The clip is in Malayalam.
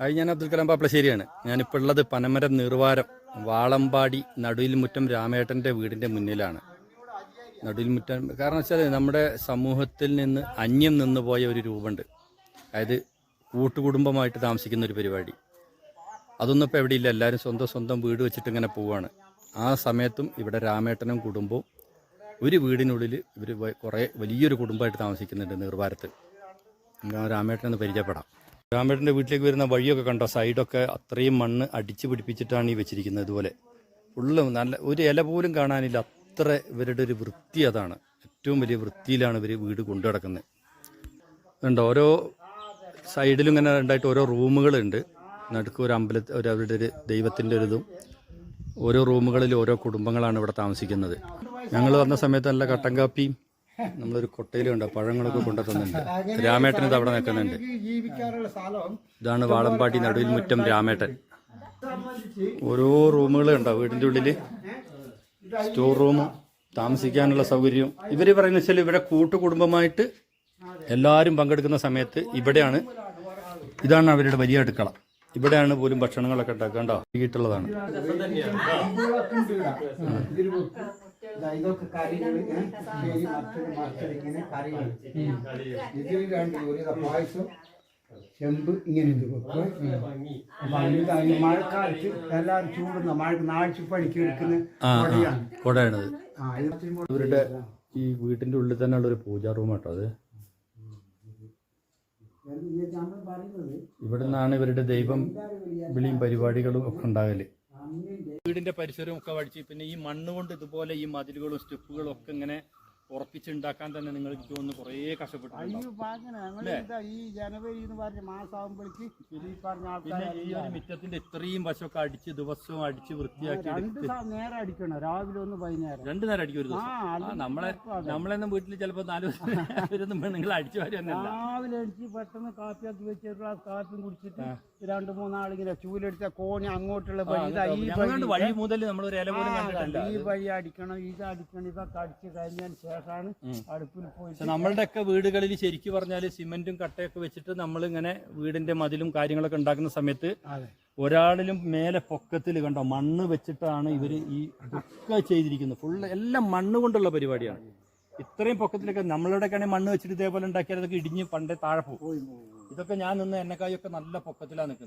അത് ഞാൻ അബ്ദുൽ കലാം പാപ്പളശ്ശേരിയാണ്. ഞാനിപ്പോൾ ഉള്ളത് പനമരം നീർവാരം വാളമ്പാടി നടുവിൽ മുറ്റം രാമേട്ടന്റെ വീടിന്റെ മുന്നിലാണ്. നടുവിൽ മുറ്റം കാരണം വെച്ചാൽ നമ്മുടെ സമൂഹത്തിൽ നിന്ന് അന്യം നിന്ന് പോയ ഒരു രൂപമുണ്ട്. അതായത് കൂട്ടുകുടുംബമായിട്ട് താമസിക്കുന്ന ഒരു പരിപാടി. അതൊന്നും ഇപ്പോൾ എവിടെയില്ല എല്ലാവരും സ്വന്തം സ്വന്തം വീട് വെച്ചിട്ട് ഇങ്ങനെ പോവുകയാണ് ആ സമയത്തും ഇവിടെ രാമേട്ടനും കുടുംബവും ഒരു വീടിനുള്ളിൽ ഇവർ കുറേ വലിയൊരു കുടുംബമായിട്ട് താമസിക്കുന്നുണ്ട് നീർവാരത്ത്. നമുക്ക് ആ പരിചയപ്പെടാം. രാമേട്ടന്റെ വീട്ടിലേക്ക് വരുന്ന വഴിയൊക്കെ കണ്ടോ? സൈഡൊക്കെ അത്രയും മണ്ണ് അടിച്ചു പിടിപ്പിച്ചിട്ടാണ് ഈ വെച്ചിരിക്കുന്നത് ഇതുപോലെ. ഫുള്ള് നല്ല ഒരു ഇല പോലും കാണാനില്ല. അത്ര ഇവരുടെ ഒരു വൃത്തി അതാണ്. ഏറ്റവും വലിയ വൃത്തിയിലാണ് ഇവർ വീട് കൊണ്ടു കിടക്കുന്നത് ഉണ്ട് ഓരോ സൈഡിലും ഇങ്ങനെ ഉണ്ടായിട്ട് ഓരോ റൂമുകളുണ്ട്. നടുക്ക് ഒരു അമ്പല ഒരു അവരുടെ ഒരു ദൈവത്തിന്റെ ഒരു ഇതും. ഓരോ റൂമുകളിൽ ഓരോ കുടുംബങ്ങളാണ് ഇവിടെ താമസിക്കുന്നത്. ഞങ്ങൾ വന്ന സമയത്ത് നല്ല കട്ടൻ കാപ്പിയും നമ്മളൊരു കൊട്ടയിലും ഉണ്ട് പഴങ്ങളൊക്കെ കൊണ്ടു തന്നിട്ടുണ്ട്. രാമേട്ടൻ ഇത് അവിടെ നിൽക്കുന്നുണ്ട്. ഇതാണ് വാളമ്പാടി നടുവിൽ മുറ്റം രാമേട്ടൻ. ഓരോ റൂമുകളുണ്ടോ വീടിന്റെ വീടിന്റെ ഉള്ളിൽ സ്റ്റോർ റൂമും താമസിക്കാനുള്ള സൗകര്യവും. ഇവർ പറയുന്ന വെച്ചാൽ ഇവിടെ കൂട്ടുകുടുംബമായിട്ട് എല്ലാവരും പങ്കെടുക്കുന്ന സമയത്ത് ഇവിടെയാണ്. ഇതാണ് അവരുടെ വലിയ അടുക്കള. ഇവിടെയാണ് പോലും ഭക്ഷണങ്ങളൊക്കെ ഉണ്ടാക്കേണ്ട വീട്ടുള്ളതാണ് ഇതൊക്കെ കറികൾ ശരി മറ്റൊരു മറ്റൊരു ഇങ്ങനെ കറികൾ ഇതിൽ രണ്ട് ഒരു പായസം ചെമ്പ് ഇങ്ങനെ ഇത് വെക്കും അപ്പൊ മഴക്കാലത്ത് എല്ലാവരും ചൂടുന്ന മഴ നാഴ്ച പണിക്ക് എടുക്കുന്ന കൊടയാണ് ഇവരുടെ ഈ വീട്ടിന്റെ ഉള്ളിൽ തന്നെ ഉള്ള ഒരു പൂജാ റൂം കേട്ടോ അത് ഇവിടെ നിന്നാണ് ഇവരുടെ ദൈവം വിളിയും പരിപാടികളും ഒക്കെ ഉണ്ടാകൽ വീടിന്റെ പരിസരവും ഒക്കെ വടിച്ച് പിന്നെ ഈ മണ്ണുകൊണ്ട് ഇതുപോലെ ഈ മതിലുകളും സ്റ്റെപ്പുകളും ഒക്കെ ഇങ്ങനെ ഉറപ്പിച്ചുണ്ടാക്കാൻ തന്നെ നിങ്ങൾ എനിക്ക് തോന്നുന്നു കുറേ കഷ്ടപ്പെട്ടു ഈ ജനുവരി എന്ന് പറഞ്ഞ മാസമാകുമ്പോഴേക്ക് പിന്നെ ഈ ഒരു മിറ്റത്തിന്റെ ഇത്രയും വശമൊക്കെ അടിച്ച് ദിവസവും അടിച്ച് വൃത്തിയാക്കി നേരം അടിക്കണം? രാവിലെ ഒന്ന് വൈകുന്നേരം? രണ്ടു നേരം അടിക്കും ഒരു ദിവസം. നമ്മളെ നമ്മളെന്നും വീട്ടിൽ ചിലപ്പോ നാല് ദിവസം നിങ്ങൾ അടിച്ചു വാരി രാവിലെ അടിച്ച് പെട്ടെന്ന് കാപ്പിയാക്കി വെച്ച് ഒരു ഗ്ലാസ് കാപ്പിയും കുടിച്ചിട്ട് രണ്ട് മൂന്നാളിങ്ങനെ ചൂലെടുത്ത കോണി അങ്ങോട്ടുള്ള വഴി വഴി മുതൽ നമ്മൾ ഒരു ഇല പോലും ഈ വഴി അടിക്കണം ഇത് അടിക്കണം ഇതൊക്കെ അടിച്ച് കഴിഞ്ഞതിന് ശേഷമാണ് അടുപ്പിൽ പോയി നമ്മളുടെ നമ്മളുടെയൊക്കെ വീടുകളിൽ ശരിക്കും പറഞ്ഞാൽ സിമെന്റും കട്ടയൊക്കെ വെച്ചിട്ട് നമ്മൾ ഇങ്ങനെ വീടിന്റെ മതിലും കാര്യങ്ങളൊക്കെ ഉണ്ടാക്കുന്ന സമയത്ത് ഒരാളിലും മേലെ പൊക്കത്തിൽ കണ്ടോ മണ്ണ് വെച്ചിട്ടാണ് ഇവർ ഈ ഒക്കെ ചെയ്തിരിക്കുന്നത്. ഫുള്ള് എല്ലാം മണ്ണ് കൊണ്ടുള്ള പരിപാടിയാണ്. ഇത്രയും പൊക്കത്തിലൊക്കെ നമ്മളുടെയൊക്കെ മണ്ണ് വെച്ചിട്ട് ഇതേപോലെ ഉണ്ടാക്കിയാൽ അതൊക്കെ ഇടിഞ്ഞ് പണ്ടേ താഴെ പോകും. ഇതൊക്കെ ഞാൻ നിന്ന് എന്നെക്കായൊക്കെ നല്ല പൊക്കത്തിലാണ് നിൽക്കുന്നത്.